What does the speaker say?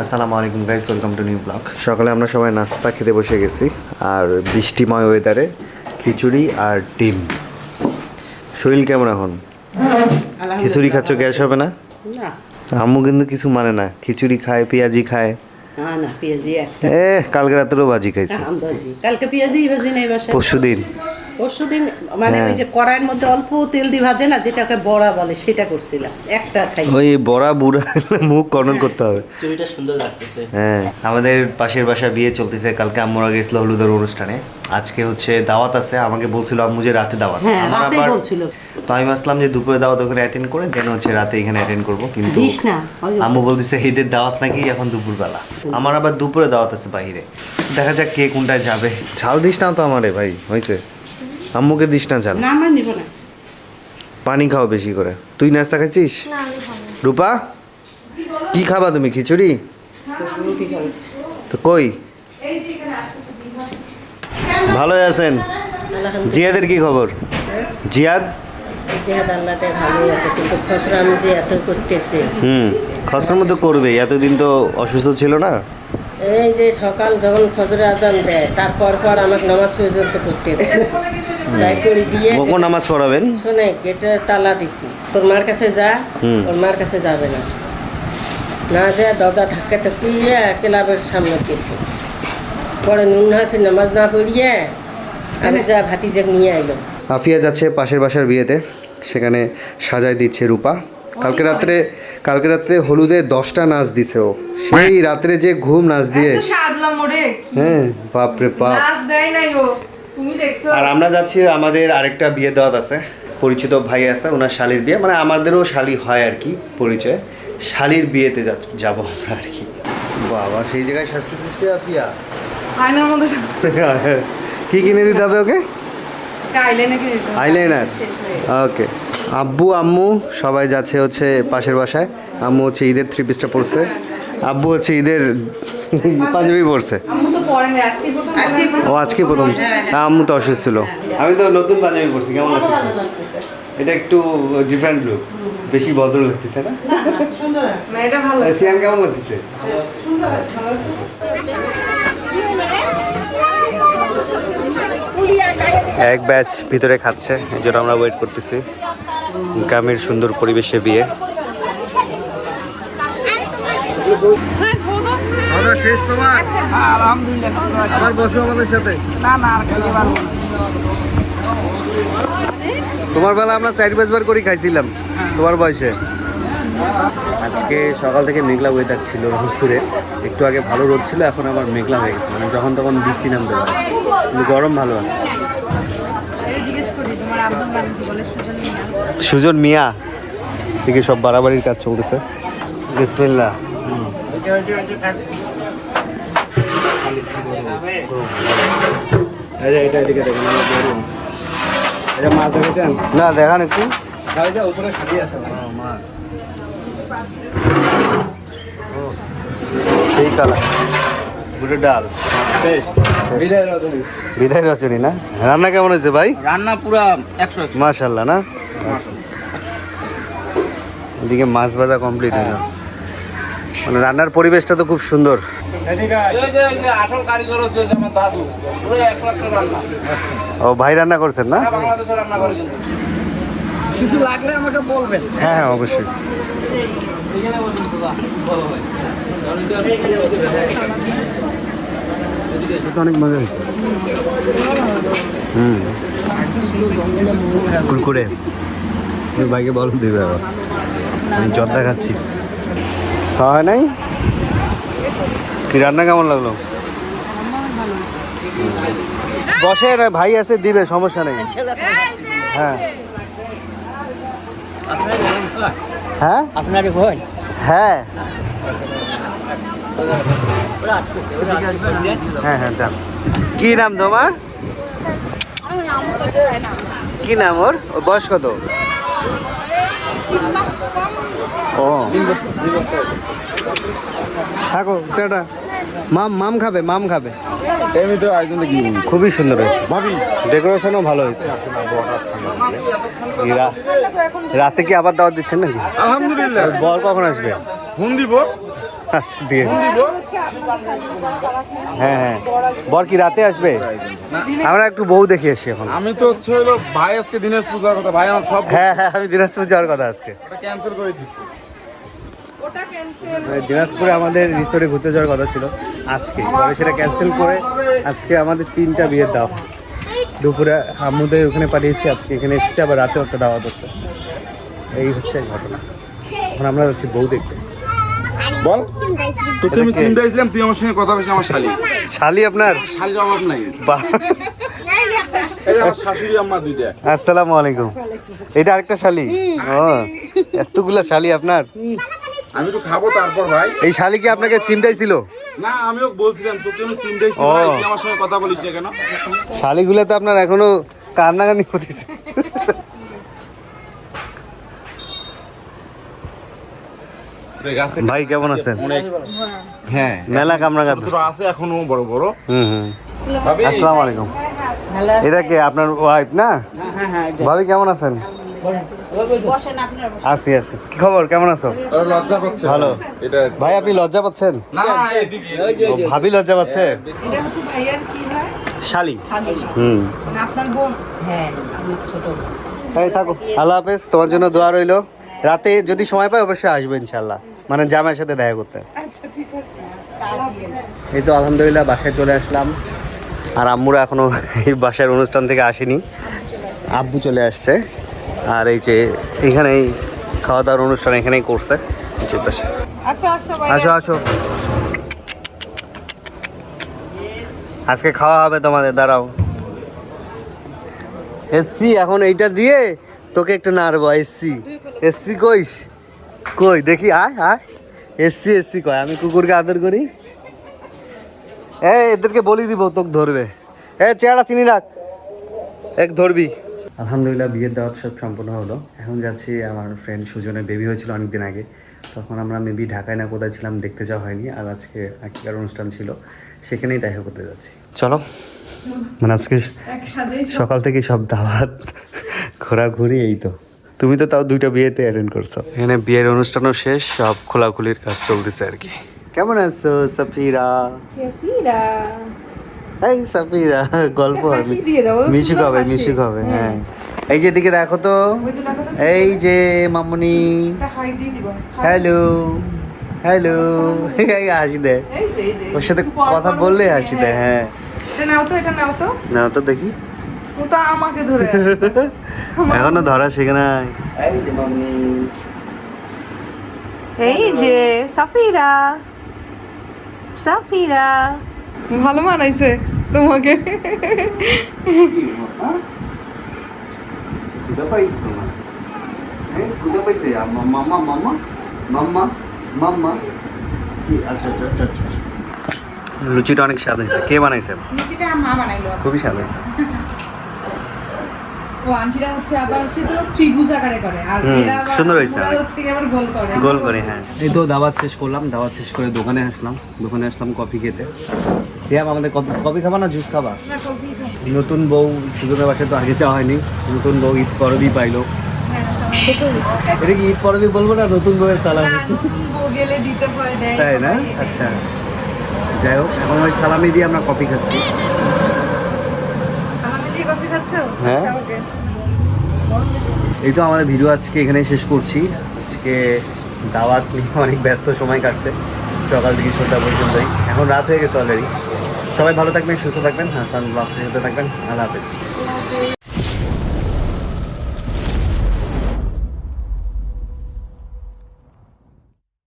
আসসালামু আলাইকুম guys welcome to new blog সকালে আমরা সবাই নাস্তা খেতে বসে গেছি আর বৃষ্টিময় ওয়েদারে খিচুড়ি আর ডিম। শরীর কেমন এখন? খিচুড়ি খাচ্ছ গ্যাস হবে না? না। আম্মু কিন্তু কিছু মানে না খিচুড়ি খায় পেঁয়াজি খায়। না না পেঁয়াজি এ কালকে রাতেরও ভাজি খাইছে। কালকে পেঁয়াজি ভাজি নেই পরশু দিন পরশু দিন মানে হ্যাঁ। ওই যে কড়াইয়ের মধ্যে অল্প তেল দিয়ে ভাজে না যেটাকে বড়া বলে সেটা করছিলাম। একটা খাই। ওই বড়া বুড়া মুখ কর্নর করতে হবে। চুড়িটা সুন্দর লাগতেছে। হ্যাঁ আমাদের পাশের বাসা বিয়ে চলতেছে কালকে আম্মুরা গেছিল হলুদের অনুষ্ঠানে। আজকে হচ্ছে দাওয়াত আছে আমাকে বলছিল আম্মু যে রাতে দাওয়াত। হ্যাঁ আমার আবার বলছিল। তো আমি ভাবলাম যে দুপুরে দাওয়াত ওখানে অ্যাটেন্ড করে দেন হচ্ছে রাতে এখানে অ্যাটেন্ড করব কিন্তু দিস না। আম্মু বলতেছে ঈদের দাওয়াত নাকি এখন দুপুরবেলা? আমার আবার দুপুরে দাওয়াত আছে বাইরে। দেখা যাক কে কোনটায় যাবে। ঝাল দিস না তো আমারে ভাই হয়েছে। আম্মুকে দিস না ঝাল। না আমার নিব না। পানি খাও বেশি করে। তুই নাস্তা খাচ্ছিস? রূপা কি খাবা তুমি খিচুড়ি? তো কই? ভালো আছেন। জিয়াদের কি খবর? জিয়াদ? জেহাদ আল্লাহতে ভালোই আছে কিন্তু খসড়া আমি যে এত করতেছে। হুম খসড়ার মধ্যে করবে এতদিন তো অসুস্থ ছিল না। এই যে সকাল যখন ফজরে আজান দেয় তারপর পর আমাকে নামাজ পর্যন্ত করতে দেয়। দিয়ে কখন নামাজ পড়াবেন? শোনে গেটে তালা দিছি। তোর মার কাছে যা। ওর মার কাছে যাবে না। না যা দরজা ধাক্কা ঠাকিয়ে ক্লাবের সামনে গেছে। পরে নুন হাফি নামাজ না পড়িয়ে আমি যা ভাতিজাক নিয়ে আইলো আফিয়া যাচ্ছে পাশের বাসার বিয়েতে। সেখানে সাজায় দিচ্ছে রূপা। কালকে রাত্রে কালকে রাত্রে হলুদে দশটা নাচ দিছে ও। সেই রাত্রে যে ঘুম নাচ দিয়ে হ্যাঁ বাপরে বাপ। নাচ দেয় নাই ও। আর আমরা যাচ্ছি আমাদের আরেকটা বিয়ে দাওয়াত আছে। পরিচিত ভাই আছে ওনার শালির বিয়ে। মানে আমাদেরও শালি হয় আর কি পরিচয়। শালির বিয়েতে যাব আমরা আর কি। বাবা সেই জায়গায় শাস্তি দিচ্ছে মধ্যে কি কিনে দিতে হবে ওকে। আইলাইনার ওকে। আব্বু আম্মু সবাই যাচ্ছে হচ্ছে পাশের বাসায়। আম্মু হচ্ছে ঈদের থ্রি পিসটা পড়ছে আব্বু হচ্ছে ঈদের পাঞ্জাবি। পরছে। না আজকে প্রথম ও আজকে প্রথম। হ্যাঁ, আম্মু তো অসুস্থ ছিল। আমি তো নতুন পাঞ্জাবি পরছি কেমন লাগতেছে? এটা একটু ডিফারেন্ট লুক বেশি ভদ্র লাগতেছে না? সুন্দর আছে। এটা ভালো। সিয়াম কেমন লাগতেছে? এক ব্যাচ ভিতরে খাচ্ছে এই জন্য আমরা ওয়েট করতেছি। গ্রামের সুন্দর পরিবেশে বিয়ে। শেষ তোমার? আবার বসো আমাদের সাথে। তোমার বেলা আমরা চার পাঁচবার করে খাইছিলাম তোমার বয়সে। আজকে সকাল থেকে মেঘলা ওয়েদার ছিল রংপুরে। একটু আগে ভালো রোদ ছিল এখন আবার মেঘলা হয়ে গেছে। মানে যখন তখন বৃষ্টি নামতে পারে কিন্তু গরম ভালো আছে। সুজন মিয়া। সুজন থেকে সব বাড়াবাড়ির কাজ চলতেছে। যে এটা এদিকে দেখুন এটা মাছ ধরেছেন? না দেখান একটু উপরে খালি আছে মাছ। সেই কালা গুড়ের ডাল। বিদায় রচনী না? রান্না কেমন হয়েছে ভাই? রান্না পুরা একশো মাশাল্লাহ না? এদিকে মাছ ভাজা কমপ্লিট হলো। মানে রান্নার পরিবেশটা তো খুব সুন্দর। ও ভাই রান্না করছেন না? কিছু লাগলে আমাকে বলবেন। হ্যাঁ হ্যাঁ অবশ্যই। অনেক মজা হয়েছে। হুম। কুরকুরে। ভাইকে বল দিবে আবার আমি জর্দা খাচ্ছি। খাওয়া হয় নাই? কি রান্না কেমন লাগল? বসে ভাই আছে দিবে সমস্যা নেই। হ্যাঁ। হ্যাঁ? আপনার ভয় হ্যাঁ। হ্যাঁ হ্যাঁ যান কি নাম তোমার? কি নাম ওর? ওর বয়স কত? ও। থাকো টাটা। মাম মাম খাবে মাম খাবে। এমনি তো আয়োজন দেখি। খুবই সুন্দর হয়েছে। ভাবি। ডেকোরেশনও ভালো হয়েছে। রাতে কি আবার দাওয়াত দিচ্ছেন নাকি? আলহামদুলিল্লাহ। বর কখন আসবে? ফোন দিব। আচ্ছা দিয়ে হ্যাঁ হ্যাঁ। বর কি রাতে আসবে? আমরা একটু বউ দেখে এসছি এখন। আমি তো হচ্ছে হলো ভাই আজকে দিনের পূজার কথা ভাই আমার সব হ্যাঁ হ্যাঁ আমি দিনাজপুর যাওয়ার কথা আজকে। ক্যান্সেল করে দিচ্ছি। মানে দিনাজপুরে আমাদের রিসোর্টে ঘুরতে যাওয়ার কথা ছিল আজকে। তবে সেটা ক্যান্সেল করে আজকে আমাদের তিনটা বিয়ের দাও দুপুরে আম্মুদের ওখানে পাঠিয়েছি আজকে এখানে এসেছি আবার রাতেও একটা দাওয়াত হচ্ছে এই হচ্ছে ঘটনা। এখন আমরা যাচ্ছি বউ দেখতে। বল। আমি এটা চিন্তা তুই আমার সঙ্গে কথা বলছিস আমার শালি। শালি আপনার? শালির অভাব নাই। আসসালামু আলাইকুম। এটা আরেকটা শালি? ও এতগুলা শালি আপনার? আমি তো খাব তারপর ভাই। এই শালি কি আপনাকে চিন্তাই ছিল না আমিও বলছিলাম তোকে আমি চিন্তাই ও। আমার সঙ্গে কথা বলিস না কেন? শালিগুলো তো আপনার এখনও কান্নাকানি হতেছে ভাই কেমন আছেন? হ্যাঁ মেলা কামরা ছোট আছে এখনও বড় বড়। হুম হুম। আসসালামু আলাইকুম। এটা কে আপনার ওয়াইফ না? ভাবি কেমন আছেন? আছি আছি। কি খবর কেমন আছো? লজ্জা পাচ্ছে। ভালো। ভাই আপনি লজ্জা পাচ্ছেন? ভাবি লজ্জা পাচ্ছে? এটা হচ্ছে ভাইয়ার শালি। হুম। মানে আপনার বোন? এই থাকো। আল্লাহ হাফেজ তোমার জন্য দোয়া রইল। রাতে যদি সময় পাই অবশ্যই আসব ইনশাল্লাহ মানে জামাইয়ের সাথে দেখা করতে। এই তো আলহামদুলিল্লাহ বাসায় চলে আসলাম। আর আম্মুরা এখনও এই বাসার অনুষ্ঠান থেকে আসেনি। আব্বু চলে আসছে। আর এই যে এখানেই খাওয়া দাওয়ার অনুষ্ঠান এখানেই করছে। আসো আসো আজকে খাওয়া হবে তোমাদের দাঁড়াও। এসছি এখন এইটা দিয়ে তোকে একটু নাড়বো এসছি। এসছি কইস? কই দেখি আয় আয়। এসছি এসছি কয় আমি কুকুরকে আদর করি। এ এদেরকে বলি দিব তোকে ধরবে। এ চেহারা চিনি রাখ। এক ধরবি। আলহামদুলিল্লাহ বিয়ের দাওয়াত সব সম্পূর্ণ হলো। এখন যাচ্ছি আমার ফ্রেন্ড সুজনের বেবি হয়েছিল অনেকদিন আগে। তখন আমরা মেবি ঢাকায় না কোথায় ছিলাম দেখতে যাওয়া হয়নি। আর আজকে আজকের অনুষ্ঠান ছিল সেখানেই দেখা করতে যাচ্ছি। চলো। মানে আজকে সকাল থেকে সব দাওয়াত ঘোরাঘুরি এই তো। তুমি তো তাও দুইটা বিয়েতে অ্যাটেন্ড করছ। এখানে বিয়ের অনুষ্ঠানও শেষ সব খোলাখুলির কাজ চলতেছে আর কি। কেমন আছো সাফিরা? এই সাফিরা গল্প হবে মিশুক হবে মিশুক হবে হ্যাঁ। এই যে দিকে দেখো তো এই যে মামুনি। Hello hello. এই হাসি দেয় ওর সাথে কথা বললে হাসি দেয় হ্যাঁ। নাও তো এটা নাও তো। না তো দেখি। ওটা আমাকে ধরে এখনও ধরা শেখে নাই। এই যে মামুনি। এই যে সাফিরা। সাফিরা। ভালো মানাইছে তোমাকে। খুদা পাইছে তোমার? এই খুদা পাইছে। মাম্মা মাম্মা মাম্মা মাম্মা কি? আচ্ছা আচ্ছা আচ্ছা আচ্ছা। লুচিটা অনেক স্বাদ হয়েছে। কে বানাইছে? নিচিটা মা বানাইলো। খুবই স্বাদ হয়েছে। ও আন্টিরা হচ্ছে আবার হচ্ছে তো ত্রিভুজ আকারে করে আর এরা সুন্দর হয়েছে হচ্ছে আবার গোল করে। গোল করে হ্যাঁ। এই তো দাওয়াত শেষ করলাম দাওয়াত শেষ করে দোকানে আসলাম দোকানে আসলাম কফি খেতে। দিয়া আমাদের কফি কফি খাবা না জুস খাবা। নতুন বউ সুযোগের বাসায় তো আগে চাওয়া হয়নি নতুন বউ ঈদ পরবই পাইলো। এটা কি ঈদ পরবই বলব না নতুন বউয়ের সালামি? না, নতুন বউ গেলে দিতে তাই না? আচ্ছা। যাই হোক এখন ওই সালামি দিয়ে আমরা কফি খাচ্ছি সালামি দিয়ে কফি খাচ্ছো হ্যাঁ। আচ্ছা, এই তো আমাদের ভিডিও আজকে এখানে শেষ করছি। আজকে দাওয়াত নিয়ে অনেক ব্যস্ত সময় কাটছে। সকাল থেকে সন্ধ্যা পর্যন্তই। এখন রাত হয়ে গেছে অলরেডি সবাই ভালো থাকবেন সুস্থ থাকবেন। হ্যাঁ সাথে থাকবেন। আল্লাহ হাফেজ।